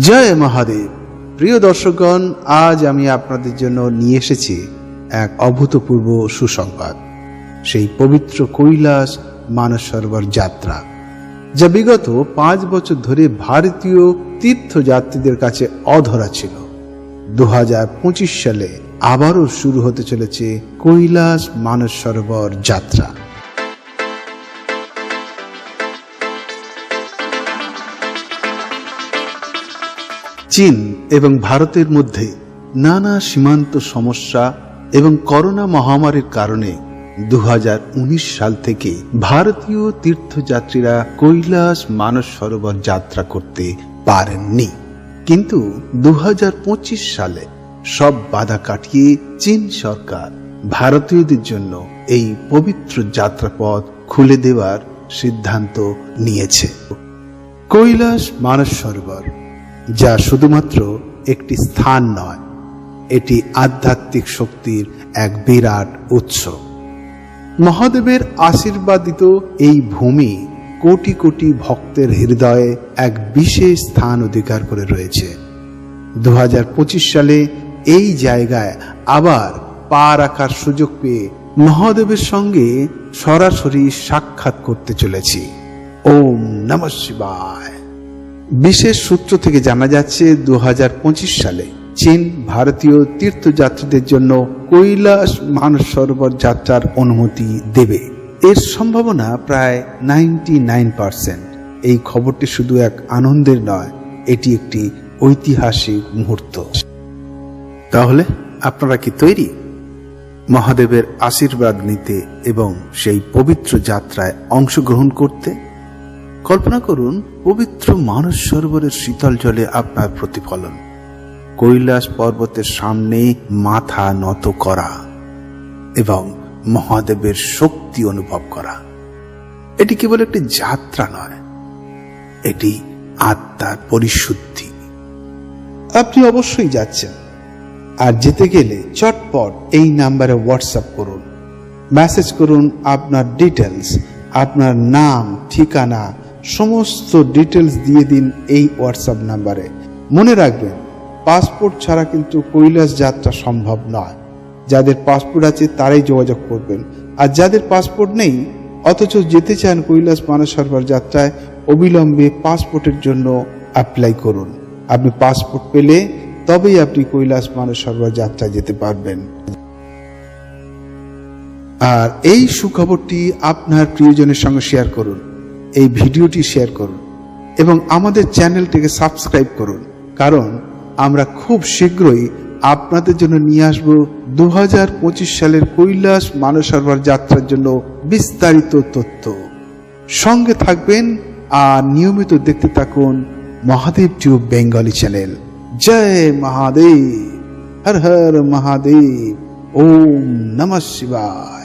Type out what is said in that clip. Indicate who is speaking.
Speaker 1: জয় মহাদেব। প্রিয় দর্শকগণ, আজ আমি আপনাদের জন্য নিয়ে এসেছি এক অভূতপূর্ব সুসংবাদ। সেই পবিত্র কৈলাস মানস সরোবর যাত্রা, যা বিগত পাঁচ বছর ধরে ভারতীয় তীর্থযাত্রীদের কাছে অধরা ছিল। দু হাজার পঁচিশ সালে আবারও শুরু হতে চলেছে কৈলাস মানস সরোবর যাত্রা। চীন এবং ভারতের মধ্যে নানা সীমান্ত সমস্যা এবং করোনা মহামারীর কারণে দু হাজার উনিশ সাল থেকে ভারতীয় তীর্থযাত্রীরা কৈলাস মানস সরোবর যাত্রা করতে পারেননি। কিন্তু দু হাজার পঁচিশ সালে সব বাধা কাটিয়ে চীন সরকার ভারতীয়দের জন্য এই পবিত্র যাত্রাপথ খুলে দেওয়ার সিদ্ধান্ত নিয়েছে। কৈলাস মানস সরোবর যা শুধুমাত্র একটি স্থান নয়, এটি আধ্যাত্মিক শক্তির এক বিরাট উৎস। মহাদেবের আশীর্বাদিত এই ভূমি কোটি কোটি ভক্তের হৃদয়ে এক বিশেষ স্থান অধিকার করে রয়েছে। দু হাজার পঁচিশ সালে এই জায়গায় আবার পা রাখার সুযোগ পেয়ে মহাদেবের সঙ্গে সরাসরি সাক্ষাৎ করতে চলেছি। ওম নম শিবায়। বিশেষ সূত্র থেকে জানা যাচ্ছে দু হাজার পঁচিশ সালে চীন ভারতীয় তীর্থযাত্রীদের জন্য কৈলাস মানস সরোবর যাত্রার অনুমতি দেবে। এর সম্ভাবনা প্রায় নাইনটি নাইন এই খবরটি শুধু এক আনন্দের নয়, এটি একটি ঐতিহাসিক মুহূর্ত। তাহলে, আপনারা কি তৈরি? মহাদেবের আশীর্বাদ নিতে এবং সেই পবিত্র যাত্রায় অংশগ্রহণ করতে কল্পনা করুন, পবিত্র মানস সরোবরের শীতল জলে আপনার প্রতিফলন। কৈলাস পর্বতের সামনে মাথা নত করা এবং মহাদেবের শক্তি অনুভব করা। এটি কেবল একটি যাত্রা নয়, এটি আত্মার পরিশুদ্ধি। আপনি অবশ্যই যাচ্ছেন, আর যেতে গেলে চটপট এই নাম্বারে হোয়াটসঅ্যাপ করুন। মেসেজ করুন আপনার ডিটেলস আপনার নাম, ঠিকানা সমস্ত ডিটেলস দিয়ে দিন এই হোয়াটসঅ্যাপ নাম্বারে মনে রাখবেন পাসপোর্ট ছাড়া কিন্তু কৈলাস যাত্রা সম্ভব নয়। যাদের পাসপোর্ট আছে তারাই যোগাযোগ করবেন। আর যাদের পাসপোর্ট নেই, অথচ যেতে চান কৈলাস মানস সরোবর যাত্রায়, অবিলম্বে পাসপোর্টের জন্য অ্যাপ্লাই করুন। আপনি পাসপোর্ট পেলে তবেই আপনি কৈলাস মানস সরোবর যাত্রায় যেতে পারবেন। আর এই সুখবরটি আপনার প্রিয়জনের সঙ্গে শেয়ার করুন। এই ভিডিওটি শেয়ার করুন এবং আমাদের চ্যানেলটিকে সাবস্ক্রাইব করুন। কারণ আমরা খুব শীঘ্রই আপনাদের জন্য নিয়ে আসব দু হাজার পঁচিশ সালের কৈলাস মানস সরোবর যাত্রার জন্য বিস্তারিত তথ্য। সঙ্গে থাকবেন আর নিয়মিত দেখতে থাকুন মহাদেব টিউব বেঙ্গলি চ্যানেল। জয় মহাদেব, হর হর মহাদেব, ওম নমঃ শিবায়।